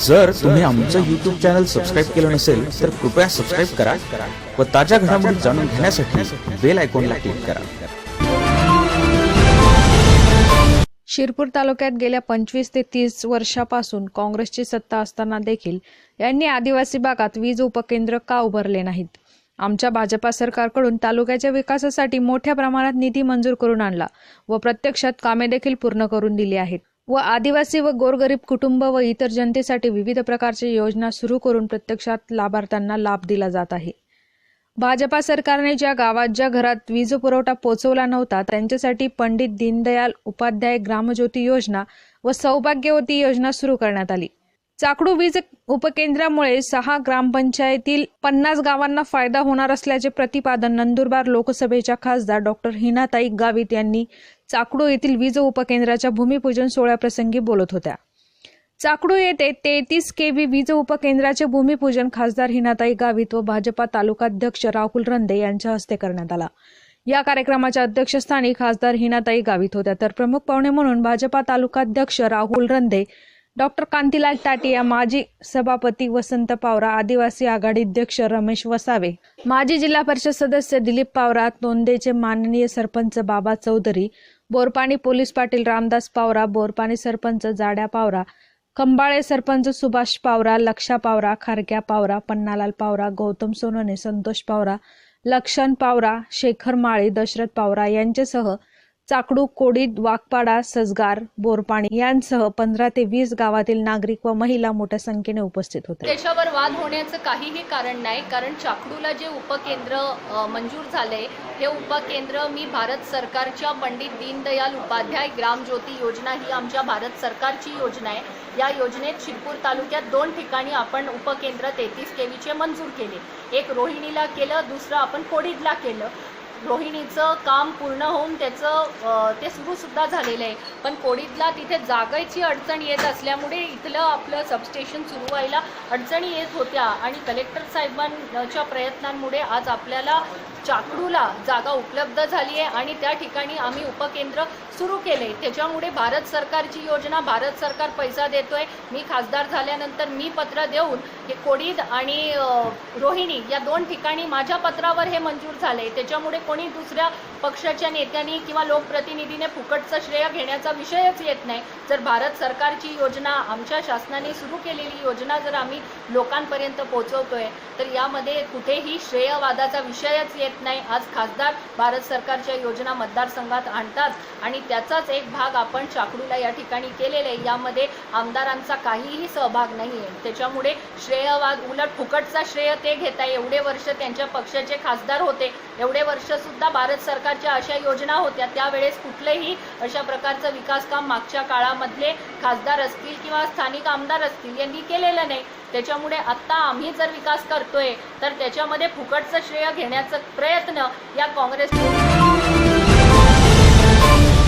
जर तुम्ही आमचं युट्यूब चॅनल सबस्क्राईब केलं नसेल तर कृपया सबस्क्राईब करा व ताज्या घडामोडी जाणून घेण्यासाठी बेल आयकॉनला क्लिक करा. शिरपूर तालुक्यात गेल्या पंचवीस ते तीस वर्षापासून काँग्रेसची सत्ता असताना देखील यांनी आदिवासी भागात वीज उपकेंद्र का उभारले नाहीत? आमच्या भाजपा सरकारकडून तालुक्याच्या विकासासाठी मोठ्या प्रमाणात निधी मंजूर करून आणला व प्रत्यक्षात कामे देखील पूर्ण करून दिली आहेत. व आदिवासी व गोरगरीब कुटुंब व इतर जनतेसाठी विविध प्रकारच्या योजना सुरू करून प्रत्यक्षात लाभार्थ्यांना लाभ दिला जात आहे. भाजपा सरकारने ज्या गावात ज्या घरात वीज पुरवठा पोहोचवला नव्हता त्यांच्यासाठी पंडित दीनदयाल उपाध्याय ग्रामज्योती योजना व सौभाग्यवती योजना सुरू करण्यात आली. चाकडू वीज उपकेंद्रामुळे सहा ग्रामपंचायतील पन्नास गावांना फायदा होणार असल्याचे प्रतिपादन नंदुरबार लोकसभेच्या खासदार डॉक्टर हिनाताई गावित यांनी चाकडो येथील वीज उपकेंद्राच्या भूमिपूजन सोहळ्याप्रसंगी बोलत होत्या. चाकडू येथे तेहतीस के व्ही वीज उपकेंद्राचे भूमिपूजन खासदार हिनाताई गावित व भाजपा तालुकाध्यक्ष राहुल रंदे यांच्या हस्ते करण्यात आला. या कार्यक्रमाच्या अध्यक्षस्थानी खासदार हिनाताई गावित होत्या. तर प्रमुख पाहुणे म्हणून भाजपा तालुकाध्यक्ष राहुल रंदे डॉक्टर कांतीलाल टाटिया माजी सभापती वसंत पावरा आदिवासी आघाडी अध्यक्ष रमेश वसावे माजी जिल्हा परिषद सदस्य दिलीप पावरा नोंदेचे माननीय सरपंच बाबा चौधरी बोरपाणी पोलीस पाटील रामदास पावरा बोरपाणी सरपंच जाड्या पावरा खंबाळे सरपंच सुभाष पावरा लक्षा पावरा खारक्या पावरा पन्नालाल पावरा गौतम सोनोने संतोष पावरा लक्षण पावरा शेखर माळी दशरथ पावरा यांच्यासह चाकडू कोडीद वाघपाडा सजगार बोरपाणी यांसह पंधरा ते वीस गावातील नागरिक व महिला मोठ्या संख्येने उपस्थित होते. त्याच्यावर वाद होण्याचं काहीही कारण नाही कारण चाकडूला जे उपकेंद्र मंजूर झाले हे उपकेंद्र मी भारत सरकारच्या पंडित दीनदयाल उपाध्याय ग्रामज्योती योजना ही आमच्या भारत सरकारची योजना आहे. या योजनेत शिरपूर तालुक्यात दोन ठिकाणी आपण उपकेंद्र तेहतीस केवीचे मंजूर केले. एक रोहिणीला केलं दुसरं आपण कोडीदला केलं. रोहिणीचं काम पूर्ण होऊन त्याचं ते सुरूसुद्धा झालेलं आहे. पण कोडीतला तिथे जागायची अडचण येत असल्यामुळे इथलं आपलं सबस्टेशन सुरू व्हायला अडचणी येत होत्या. आणि कलेक्टर साहेबांच्या प्रयत्नांमुळे आज आपल्याला चाकडूला जागा उपलब्ध झाली आहे आणि त्या ठिकाणी आम्ही उपकेंद्र सुरू केले. त्याच्यामुळे भारत सरकारची योजना भारत सरकार पैसा देतोय. मी खासदार झाल्यानंतर मी पत्र देऊन हे कोडीद आणि रोहिणी या दोन ठिकाणी माझ्या पत्रावर हे मंजूर झाले त्याच्यामुळे कोणी दुसऱ्या पक्षाच्या नेत्यांनी किंवा लोकप्रतिनिधीने फुकटचं श्रेय घेण्याचा विषयच येत नाही. जर भारत सरकारची योजना आमच्या शासनाने सुरू केलेली योजना जर आम्ही लोकांपर्यंत पोहोचवतोय तर यामध्ये कुठेही श्रेयवादाचा विषयच येत नाही. आज खासदार भारत सरकारच्या योजना मतदारसंघात आणतात आणि त्याचाच एक भाग आपण चाकडूला या ठिकाणी केलेला आहे. यामध्ये आमदारांचा काहीही सहभाग नाही आहे त्याच्यामुळे श्रेयवाद उलट फुकटचा श्रेय ते घेत आहे एवढे वर्ष त्यांच्या पक्षाचे खासदार होते. एवढे वर्ष सुद्धा भारत सरकारच्या अशा योजना होत्या. त्यावेळेस कुठलेही अशा प्रकारचं विकासकाम मागच्या काळामधले खासदार असतील किंवा स्थानिक आमदार असतील यांनी केलेलं नाही. त्याच्यामुळे आत्ता आम्ही जर विकास करतोय तर त्याच्यामध्ये फुकटचं श्रेय घेण्याचा प्रयत्न या काँग्रेस